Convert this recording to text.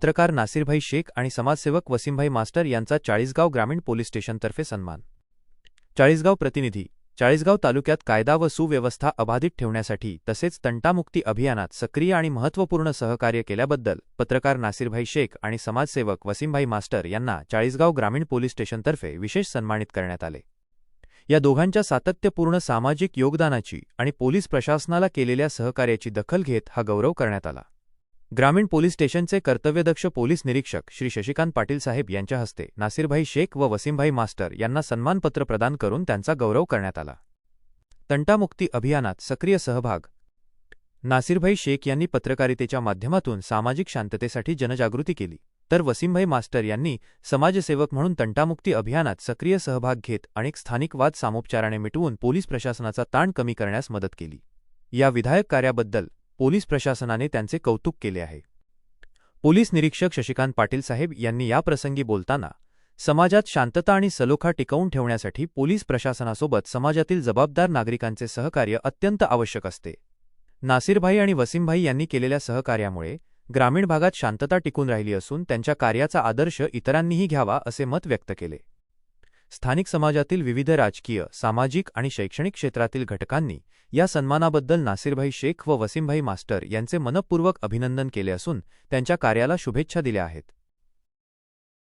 पत्रकार नासिरभाई शेख आणि समाजसेवक वसीमभाई मास्टर यांचा चाळीसगाव ग्रामीण पोलीस स्टेशनतर्फे सन्मान. चाळीसगाव प्रतिनिधी चाळीसगाव तालुक्यात कायदा व सुव्यवस्था अबाधित ठेवण्यासाठी तसेच तंटामुक्ती अभियानात सक्रिय आणि महत्त्वपूर्ण सहकार्य केल्याबद्दल पत्रकार नासिरभाई शेख आणि समाजसेवक वसीमभाई मास्टर यांना चाळीसगाव ग्रामीण पोलीस स्टेशनतर्फे विशेष सन्मानित करण्यात आले. या दोघांच्या सातत्यपूर्ण सामाजिक योगदानाची आणि पोलीस प्रशासनाला केलेल्या सहकार्याची दखल घेत हा गौरव करण्यात आला. ग्रामीण पोलीस स्टेशनचे कर्तव्यदक्ष पोलीस निरीक्षक श्री शशिकांत पाटील साहेब यांच्या हस्ते नासिरभाई शेख व वसीमभाई मास्टर यांना सन्मानपत्र प्रदान करून त्यांचा गौरव करण्यात आला. तंटामुक्ती अभियानात सक्रिय सहभाग नासिरभाई शेख यांनी पत्रकारितेच्या माध्यमातून सामाजिक शांततेसाठी जनजागृती केली तर वसीमभाई मास्टर यांनी समाजसेवक म्हणून तंटामुक्ती अभियानात सक्रिय सहभाग घेत अनेक स्थानिक वाद सामोपचाराने मिटवून पोलीस प्रशासनाचा ताण कमी करण्यास मदत केली. या विधायक कार्याबद्दल पोलीस प्रशासनाने त्यांचे कौतुक केले आहे. पोलीस निरीक्षक शशिकांत पाटील साहेब यांनी याप्रसंगी बोलताना समाजात शांतता आणि सलोखा टिकवून ठेवण्यासाठी पोलीस प्रशासनासोबत समाजातील जबाबदार नागरिकांचे सहकार्य अत्यंत आवश्यक असते. नासिरभाई आणि वसीमभाई यांनी केलेल्या सहकार्यामुळे ग्रामीण भागात शांतता टिकून राहिली असून त्यांच्या कार्याचा आदर्श इतरांनीही घ्यावा असे मत व्यक्त केले. स्थानिक समाजातील विविध राजकीय सामाजिक आणि शैक्षणिक क्षेत्रातील घटकांनी या सन्मानाबद्दल नासिरभाई शेख व वसीमभाई मास्टर यांचे मनपूर्वक अभिनंदन केले असून त्यांच्या कार्याला शुभेच्छा दिल्या आहेत.